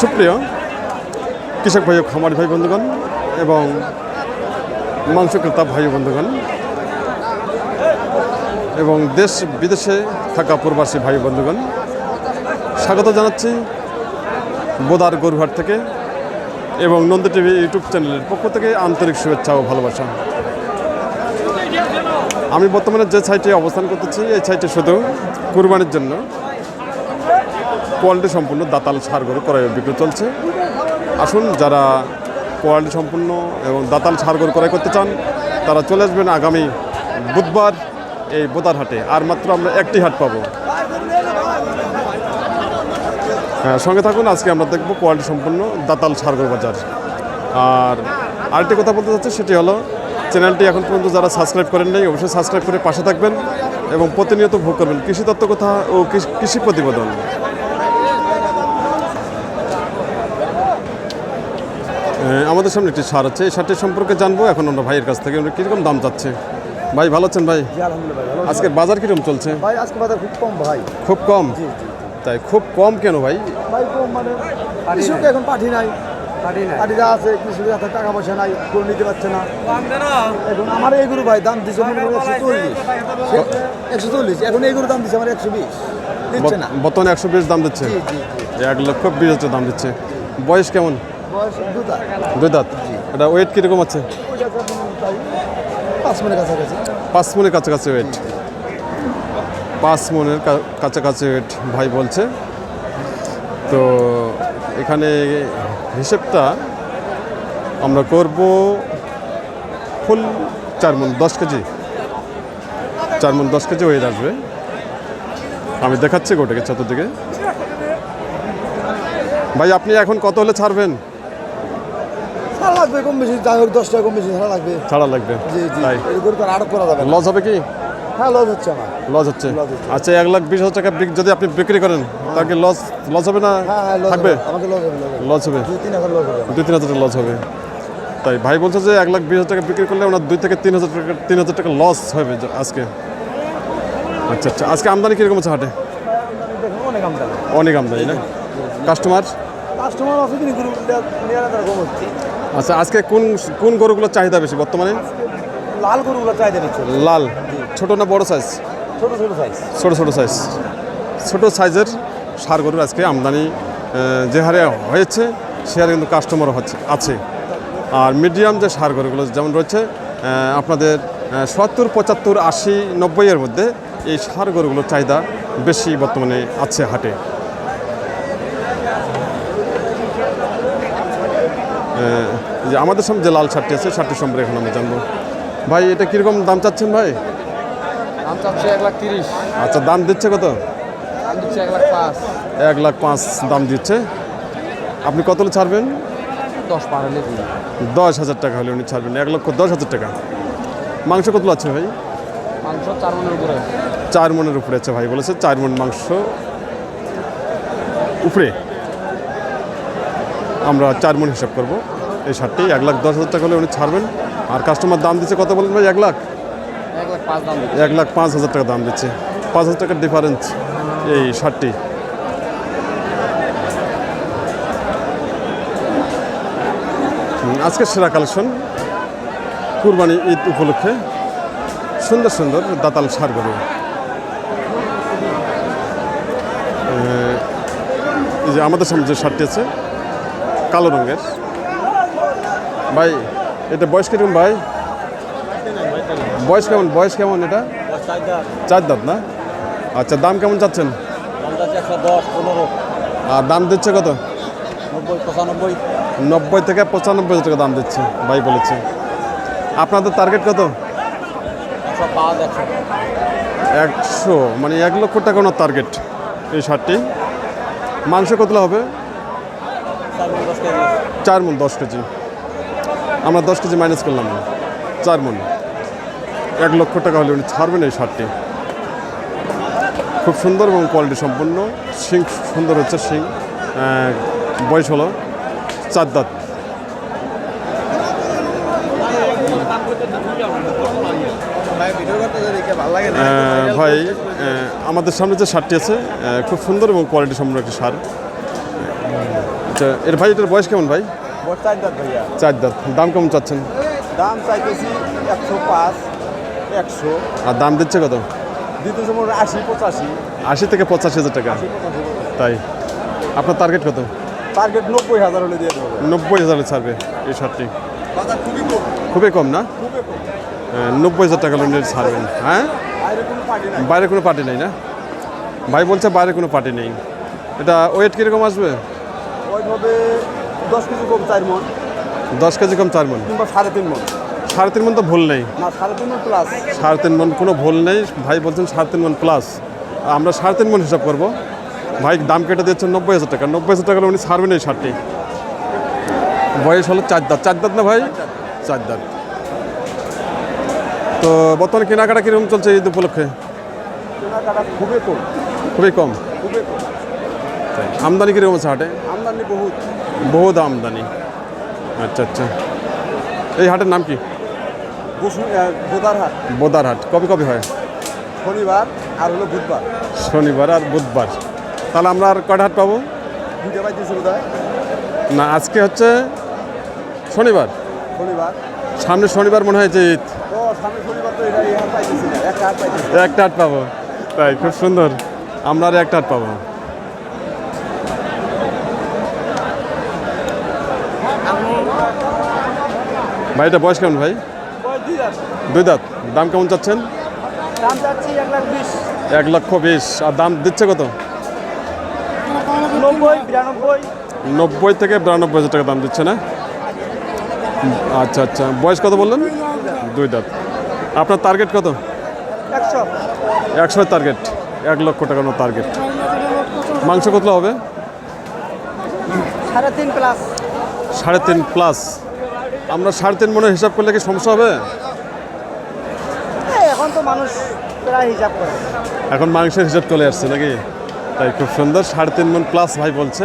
সুপ্রিয় কৃষক ভাই খামারি ভাই বন্ধুগণ এবং মাংস ক্রেতা ভাই বন্ধুগণ এবং দেশ বিদেশে থাকা প্রবাসী ভাই বন্ধুগণ, স্বাগত জানাচ্ছি বোদার গরুহাট থেকে এবং নন্দী টিভি ইউটিউব চ্যানেলের পক্ষ থেকে আন্তরিক শুভেচ্ছা ও ভালোবাসা। আমি বর্তমানে যে সাইটে অবস্থান করতেছি, এই সাইটে শুধু কুরবানির জন্য কোয়ালিটি সম্পূর্ণ দাতাল সার গরু ক্রয় বিক্রি চলছে। আসুন যারা কোয়ালিটি সম্পূর্ণ এবং দাতাল সার গরু ক্রয় করতে চান তারা চলে আসবেন আগামী বুধবার এই বোদার হাটে আর মাত্র আমরা একটি হাট পাবো। হ্যাঁ, সঙ্গে থাকুন আজকে আমরা দেখব কোয়ালিটি সম্পূর্ণ দাতাল সারগর বাজার। আর আরেকটি কথা বলতে চাচ্ছি সেটি হলো চ্যানেলটি এখন পর্যন্ত যারা সাবস্ক্রাইব করেন নাই অবশ্যই সাবস্ক্রাইব করে পাশে থাকবেন এবং প্রতিনিয়ত ভোগ করবেন। কৃষি তত্ত্ব কথা ও কৃষি প্রতিবেদন। আমাদের সামনে একটি সার আছে। এই সারটির সম্পর্কে জানব। এখন আমরা ভাইয়ের কাছ থেকে আমরা কীরকম দাম চাচ্ছে? ভাই ভালো আছেন ভাই? জি আলহামদুলিল্লাহ ভাই ভালো আজকে বাজার কীরকম চলছে? ভাই আজকে বাজার খুব কম ভাই। খুব কম? তাই খুব কম কেন ভাই? ভাই কম মানে কৃষক এখন পাঠি নাই। পাঠি যা আছে কৃষকের হাতে টাকা পয়সা নাই নিতে পারছে না। এখন আমার এই গরু ভাই দাম দিচ্ছে মনে একশো চল্লিশ। একশো চল্লিশ এখন এই গরু দাম দিচ্ছে আমার একশো বিশ। দিচ্ছে বর্তমানে একশো বিশ দাম দিচ্ছে? জি জি জি। এক লক্ষ বিশ হাজার দাম দিচ্ছে। বয়স কেমন? বয়স দুই দাঁত এটা ওয়েট কীরকম আছে? পাঁচ মিনিট কাছাকাছি। পাঁচ মনের কাছাকাছি ওয়েট পাঁচ মনের কাছাকাছি ওয়েট ভাই বলছে। তো এখানে হিসেবটা আমরা করব ফুল চার মন দশ কেজি। চার মন দশ কেজি ওয়েট আসবে। আমি দেখাচ্ছি গোটাকে চতুর্দিকে। ভাই আপনি এখন কত হলে ছাড়বেন? ছাড়া লাগবে কম বেশি যাই হোক দশ টাকা কম বেশি ছাড়া লাগবে। ছাড়া লাগবে জি জি তাই। আর করা যাবে না। লস হবে কি? হ্যাঁ লস হচ্ছে আমার। লস হচ্ছে। আচ্ছা এক লাখ বিশ হাজার টাকা বিক- যদি আপনি বিক্রি করেন তাকে লস লস হবে না? হ্যাঁ হ্যাঁ লস থাকবে? হবে। আমাকে লস হবে লস হবে। লস হবে। দুই তিন হাজার লস হবে আমার। দুই তিন হাজার টাকা লস হবে। তাই ভাই বলছে যে এক লাখ বিশ হাজার টাকা বিক্রি করলে ওনার দুই থেকে তিন হাজার টাকা তিন হাজার টাকা লস হবে যে আজকে। আচ্ছা আচ্ছা আজকে আমদানি কীরকম আছে হাটে? দেখুন অনেক আমদানি। অনেক আমদানি না? কাস্টমার? কাস্টমার আছে কিন্তু গরু কম হচ্ছে। আচ্ছা আজকে কোন কোন গরুগুলোর চাহিদা বেশি বর্তমানে? লাল গরুগুলো চাহিদা দিচ্ছে লাল। ছোট না বড় সাইজ ছোট ছোট সাইজ ছোট ছোট সাইজ ছোট সাইজের সার গরুর আজকে আমদানি যে হারে হয়েছে সে হারে কিন্তু কাস্টমারও হচ্ছে আছে। আর মিডিয়াম যে সার গরুগুলো যেমন রয়েছে আপনাদের সত্তর পঁচাত্তর আশি নব্বইয়ের মধ্যে এই সার গরুগুলোর চাহিদা বেশি বর্তমানে আছে হাটে। যে আমাদের সামনে যে লাল শার্টটি আছে শার্টটি সম্পর্কে এখন আমরা জানব। ভাই এটা কীরকম দাম চাচ্ছেন ভাই? দাম চাচ্ছে এক লাখ তিরিশ। আচ্ছা দাম দিচ্ছে কত? দাম দিচ্ছে এক লাখ পাঁচ। এক লাখ পাঁচ দাম দিচ্ছে। আপনি কত ছাড়বেন? দশ পার হলে দশ হাজার টাকা হলে উনি ছাড়বেন এক লক্ষ দশ হাজার টাকা। মাংস কত আছে ভাই? মাংস চার মনের উপরে। চার মনের উপরে আছে ভাই বলেছে চার মন মাংস। উপরে? আমরা চার মন হিসাব করব। এই শার্টটি এক লাখ দশ হাজার টাকা হলে উনি ছাড়বেন। আর কাস্টমার দাম দিচ্ছে কত বলেন ভাই? এক লাখ? এক লাখ পাঁচ হাজার টাকা দাম দিচ্ছে। পাঁচ হাজার টাকার ডিফারেন্স এই শার্টটি। আজকের সেরা কালেকশন। কুরবানি ঈদ উপলক্ষে। সুন্দর সুন্দর দাতাল সার গরু এই যে আমাদের সামনে যে শার্টটি আছে কালো রঙের। ভাই, এটা বয়স কীরকম ভাই? বয়স কেমন বয়স কেমন এটা? চার দাঁত না? আচ্ছা দাম কেমন চাচ্ছেন? আর দাম দিচ্ছে কত? নব্বই থেকে পঁচানব্বই হাজার টাকা দাম দিচ্ছে, ভাই বলেছে। আপনাদের টার্গেট কত? একশো মানে এক লক্ষ টাকা ওনার টার্গেট এই শার্টটি। মাংস কতলা হবে? চার মন দশ কেজি। আমরা দশ কেজি মাইনাস করলাম। চার মন এক লক্ষ টাকা হলে উনি ছাড়বেন এই শার্টটি খুব সুন্দর এবং কোয়ালিটি সম্পন্ন শিং সুন্দর হচ্ছে শিং। বয়স হলো চার দাঁত। ভাই আমাদের সামনে যে শার্টটি আছে খুব সুন্দর এবং কোয়ালিটি সম্পন্ন একটি সার। আচ্ছা এর ভাই এটার বয়স কেমন ভাই? চার দাঁত ভাইয়া। চার দাঁত। দাম কেমন চাচ্ছেন? দাম চাইতেছি একশো পাঁচ একশো। আর দাম দিচ্ছে কত? দ্বিতীয় সময় আশি পঁচাশি। আশি থেকে পঁচাশি হাজার টাকা। তাই। আপনার টার্গেট কত? টার্গেট নব্বই হাজার হলে দিয়ে দেবো। নব্বই হাজারে ছাড়বে এই শার্টটি। খুবই কম। না? নব্বই হাজার টাকা লোন ছাড়বেন। হ্যাঁ? বাইরে কোনো পার্টি বাইরে কোনো পার্টি নেই না? ভাই বলছে বাইরে কোনো পার্টি নেই। এটা ওয়েট কীরকম আসবে? ওইভাবে দশ কেজি কম চার মন। দশ কেজি কম চার মন। কিংবা সাড়ে তিন মন। সাড়ে তিন মন তো ভুল নেই। না সাড়ে তিন মন প্লাস সাড়ে তিন মন কোনো ভুল নেই। ভাই বলছেন সাড়ে তিন মন প্লাস আমরা সাড়ে তিন মন হিসাব করব। ভাই দাম কেটে দিচ্ছেন নব্বই হাজার টাকা। নব্বই হাজার টাকা উনি ছাড়বেন এই শার্টটি। বয়স হলো চার দাঁত। চার দাঁত না ভাই? চার দাঁত। তো বর্তমানে কেনাকাটা কীরকম চলছে ঈদ উপলক্ষে? কেনাকাটা খুবই কম। খুবই কম। খুবই কম। আমদানি কীরকম আছে হাটে? আমদানি বহুত। বহুত আমদানি। আচ্ছা আচ্ছা। এই হাটের নাম কি? বোদারহাট বোদার কবে কবে হয়? শনিবার আর হলো বুধবার। শনিবার আর বুধবার। তাহলে আমরা আর কয়টা হাট পাবো? দুইটা না আজকে হচ্ছে শনিবার। শনিবার। সামনে শনিবার মনে হয় যে ঈদ। একটা হাট পাবো। তাই খুব সুন্দর। আমরা আর একটা হাট পাবো। ভাই এটা বয়স কেমন ভাই? দুই দাঁত। দাম কেমন চাচ্ছেন? এক লক্ষ বিশ। আর দাম দিচ্ছে কত? নব্বই থেকে বিরানব্বই হাজার টাকা দাম দিচ্ছে না? আচ্ছা আচ্ছা। বয়স কত বললেন? দুই দাঁত। আপনার টার্গেট কত? একশো। টার্গেট এক লক্ষ টাকার মতো টার্গেট মাংস কতলা হবে? সাড়ে তিন প্লাস সাড়ে তিন প্লাস আমরা সাড়ে তিন মনে হিসাব করলে কি সমস্যা হবে? এখন তো মানুষ প্রায় হিসাব করে। এখন মাংসের হিসাব চলে আসছে নাকি? তাই খুব সুন্দর সাড়ে তিন মন প্লাস ভাই বলছে।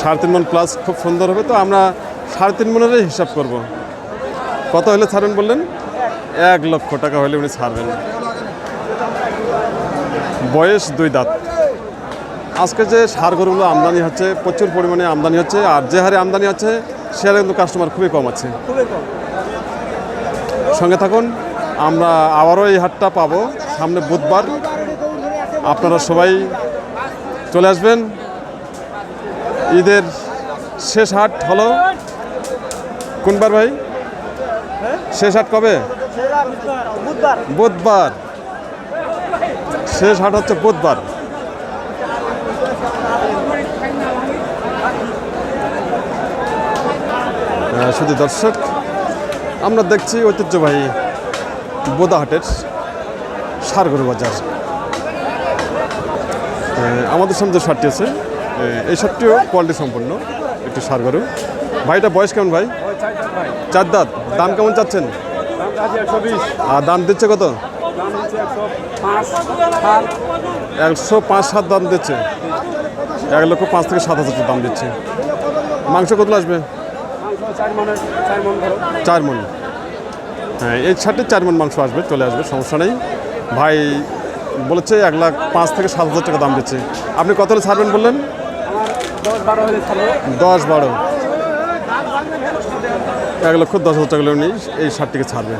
সাড়ে তিন মন প্লাস খুব সুন্দর হবে তো আমরা সাড়ে তিন মনেরই হিসাব করব। কত হলে ছাড়বেন বললেন? এক লক্ষ টাকা হলে উনি ছাড়বেন। বয়স দুই দাঁত। আজকে যে সার গরুগুলো আমদানি হচ্ছে প্রচুর পরিমাণে আমদানি হচ্ছে আর যে হারে আমদানি হচ্ছে সে হারে কিন্তু কাস্টমার খুবই কম আছে। খুবই কম। সঙ্গে থাকুন আমরা আবারও এই হাটটা পাবো। সামনে বুধবার আপনারা সবাই চলে আসবেন। ঈদের শেষ হাট হলো। কোনবার ভাই? শেষ হাট কবে? বুধবার। শেষ হাট হচ্ছে বুধবার। শুধু দর্শক, আমরা দেখছি ঐতিহ্যবাহী বোদাহাটের সারগরু বাজার। আমাদের সামনে যে শার্টটি আছে এই শার্টটিও কোয়ালিটি সম্পন্ন একটু সারগরু। ভাইটা বয়স কেমন ভাই? চার দাঁত। দাম কেমন চাচ্ছেন? আর দাম দিচ্ছে কত? একশো পাঁচ সাত দাম দিচ্ছে। এক লক্ষ পাঁচ থেকে সাত হাজার দাম দিচ্ছে। মাংস কত আসবে? চার মন মন হ্যাঁ এই ছাড়তে চার মন মাংস আসবে চলে আসবে সমস্যা নেই। ভাই বলেছে এক লাখ পাঁচ থেকে সাত হাজার টাকা দাম দিচ্ছে। আপনি কত হলে ছাড়বেন বললেন? দশ বারো এক লক্ষ দশ হাজার টাকা নিয়ে এই শার্টটিকে ছাড়বে।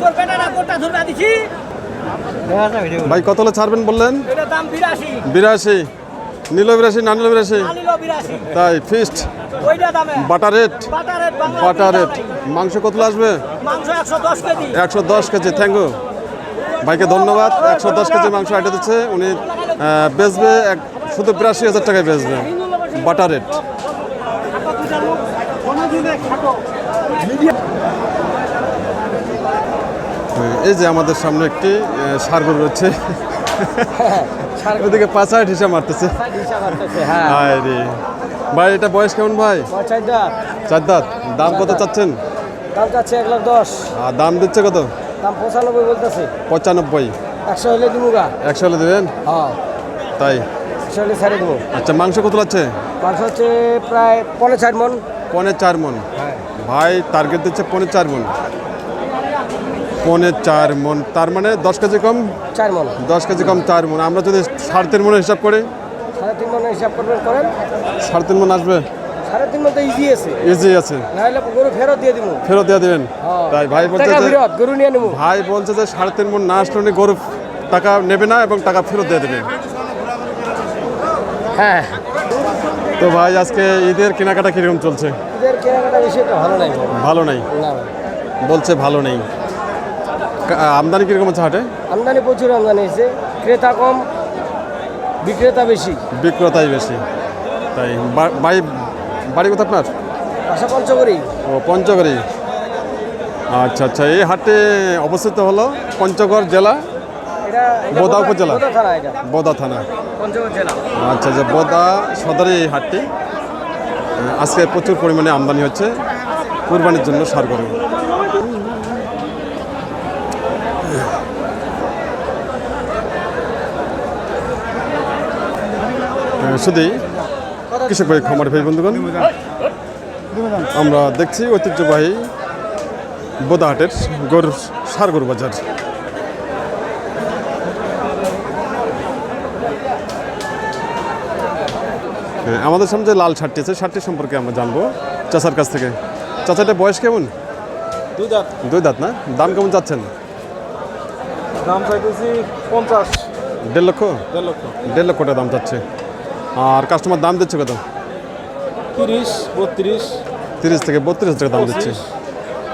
তোর বেটারা কোটা ধরবা দিছি। ভাই, কত হলে ছাড়বেন বললেন? বিরাশি। নীল বিরাশি, না নীল বিরাশি? তাই ফিস্ট বাটার রেট বাটার রেট। মাংস কত আসবে? একশো দশ কেজি একশো দশ কেজি থ্যাংক ইউ ভাইকে ধন্যবাদ, একশো দশ কেজি মাংস আইটে দিচ্ছে। উনি বেচবে এক, শুধু বিরাশি হাজার টাকায় বেচবে। বাটার রেট এই যে আমাদের সামনে একটি সারগর রয়েছে। ওদিকে পাঁচ হাট হিসাব মারতেছে। হ্যাঁ। হায় রে। ভাই এটা বয়স কেমন ভাই? চার দাঁত দাম কত চাচ্ছেন? দাম চাচ্ছে এক লাখ দশ। আর দাম দিচ্ছে কত? দাম পঁচানব্বই বলতেছে। পঁচানব্বই। একশো হলে দিব গা। একশো হলে দেবেন? হ্যাঁ। তাই? একশো হলে ছাড়ে দেবো। আচ্ছা মাংস কত লাগছে মাংস হচ্ছে প্রায় পনেরো চার মন পনে চার মন হ্যাঁ। ভাই টার্গেট দিচ্ছে পনে চার মন পনে চার মন তার মানে দশ কেজি কম? চার মন। দশ কেজি কম চার মন। আমরা যদি সাড়ে তিন মনে হিসাব করি? সাড়ে তিন মনে হিসাব করবেন করেন। সাড়ে তিন মন আসবে? সাড়ে তিন মন তো ইজি আছে। ইজি আছে। নাহলে গরু ফেরত দিয়ে দিব ফেরত দিয়ে দেবেন? তাই ভাই বলছে গরু নিয়ে নেব ভাই বলছে যে সাড়ে তিন মন না আসলে গরু টাকা নেবে না এবং টাকা ফেরত দিয়ে দেবে। হ্যাঁ। তো ভাই আজকে ঈদের কেনাকাটা কীরকম চলছে? এদের কেনাকাটা বেশি একটা ভালো নাই। ভালো নাই? বলছে ভালো নেই। আমদানি কীরকম আছে হাটে? আমদানি প্রচুর আমদানি হয়েছে। ক্রেতা কম বিক্রেতা বেশি। বিক্রেতাই বেশি। তাই বাড়ি বাড়ি কোথা আপনার? আশা পঞ্চগড়ি। ও পঞ্চগড়ি। আচ্ছা আচ্ছা এই হাটে অবস্থিত হলো পঞ্চগড় জেলা বোদা উপজেলা? বোদা থানা আচ্ছা যে বোদা সদরে এই হাটটি। আজকে প্রচুর পরিমাণে আমদানি হচ্ছে। কুরবানির জন্য সার গরু। শুধুই কৃষক ভাই খামার ভাই বন্ধুগণ আমরা দেখছি ঐতিহ্যবাহী বোদাহাটের গরুর সার গরু বাজার। হ্যাঁ, আমাদের সামনে যে লাল শার্টটি আছে শার্টটি সম্পর্কে আমরা জানব চাচার কাছ থেকে। চাচাটা বয়স কেমন? দুই দাঁত। দুই দাঁত না? দাম কেমন চাচ্ছেন? দাম চাইতেছি পঞ্চাশ। দেড় লক্ষ? দেড় লক্ষ। দেড় লক্ষ টাকা দাম চাচ্ছে। আর কাস্টমার দাম দিচ্ছে কত? তিরিশ বত্রিশ। তিরিশ থেকে বত্রিশ টাকা দাম দিচ্ছে।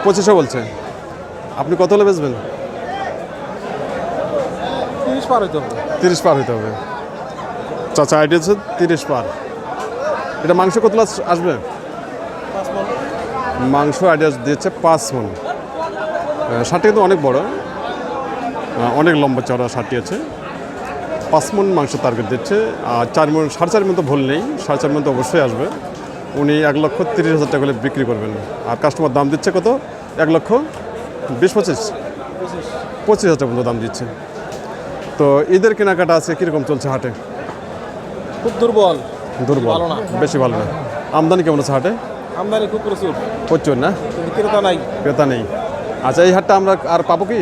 পঁচিশও বলছে। আপনি কত হলে বেচবেন? তিরিশ পার হইতে হবে। তিরিশ পার হইতে হবে। চাচা আইডিয়া হচ্ছে তিরিশ পার। এটা মাংস কত আসবে? মাংস আইডিয়া দিয়েছে পাঁচ মন। ষাটটি কিন্তু অনেক বড়। অনেক লম্বা চড়া ষাটটি আছে। পাঁচ মন মাংস টার্গেট দিচ্ছে। আর চার মন সাড়ে চার মন তো ভুল নেই সাড়ে চার মন তো অবশ্যই আসবে। উনি এক লক্ষ তিরিশ হাজার টাকা করে বিক্রি করবেন। আর কাস্টমার দাম দিচ্ছে কত? এক লক্ষ বিশ পঁচিশ। পঁচিশ হাজার টাকা পর্যন্ত দাম দিচ্ছে। তো ঈদের কেনাকাটা আছে কীরকম চলছে হাটে? খুব দুর্বল। দুর্বল। বেশি ভালো না। আমদানি কেমন আছে হাটে? আমদানি খুব প্রচুর। প্রচুর না? ক্রেতা নাই। ক্রেতা নেই। আচ্ছা এই হাটটা আমরা আর পাবো কি?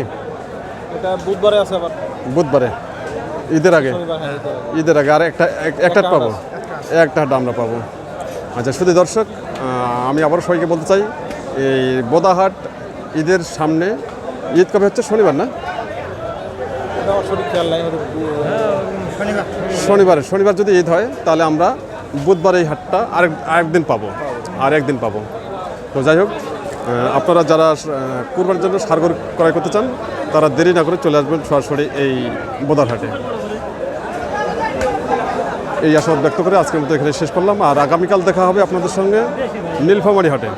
এটা বুধবারে আছে আবার। বুধবারে। ঈদের আগে। ঈদের আগে আর একটা এক- একটা পাবো? একটা হাট আমরা পাবো। আচ্ছা শুধু দর্শক আমি আবার সবাইকে বলতে চাই এই বোদাহাট ঈদের সামনে ঈদ কবে হচ্ছে? শনিবার না? শনিবারে শনিবার যদি ঈদ হয় তাহলে আমরা বুধবার এই হাটটা আরেক আরেকদিন পাবো আর একদিন পাবো। তো যাই হোক আপনারা যারা আহ, কুরবানির জন্য সারগর ক্রয় করতে চান তারা দেরি না করে চলে আসবেন সরাসরি এই বোদার হাটে। এই আশাবাদ ব্যক্ত করে আজকের মতো এখানে শেষ করলাম। আর আগামীকাল দেখা হবে আপনাদের সঙ্গে নীলফামারি হাটে।